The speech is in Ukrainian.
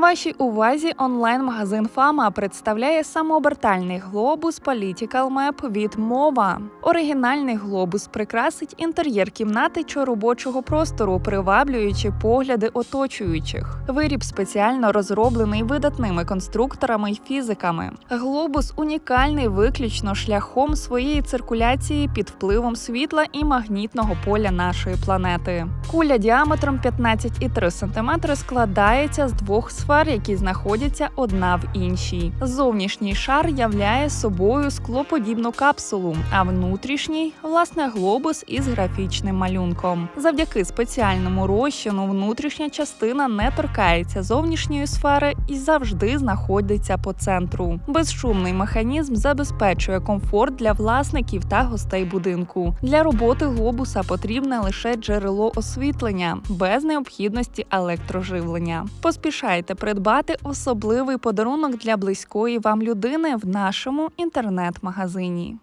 Вашій увазі онлайн-магазин Фама представляє самообертальний глобус Political Map від Мова. Оригінальний глобус прикрасить інтер'єр кімнати чи робочого простору, приваблюючи погляди оточуючих. Виріб спеціально розроблений видатними конструкторами й фізиками. Глобус унікальний виключно шляхом своєї циркуляції під впливом світла і магнітного поля нашої планети. Куля діаметром 15,3 см складається з двох сфер, які знаходяться одна в іншій. Зовнішній шар являє собою склоподібну капсулу, а внутрішній власне глобус із графічним малюнком. Завдяки спеціальному розчину внутрішня частина не торкається зовнішньої сфери і завжди знаходиться по центру. Безшумний механізм забезпечує комфорт для власників та гостей будинку. Для роботи глобуса потрібне лише джерело освітлення без необхідності електроживлення. Поспішайте придбати особливий подарунок для близької вам людини в нашому інтернет-магазині.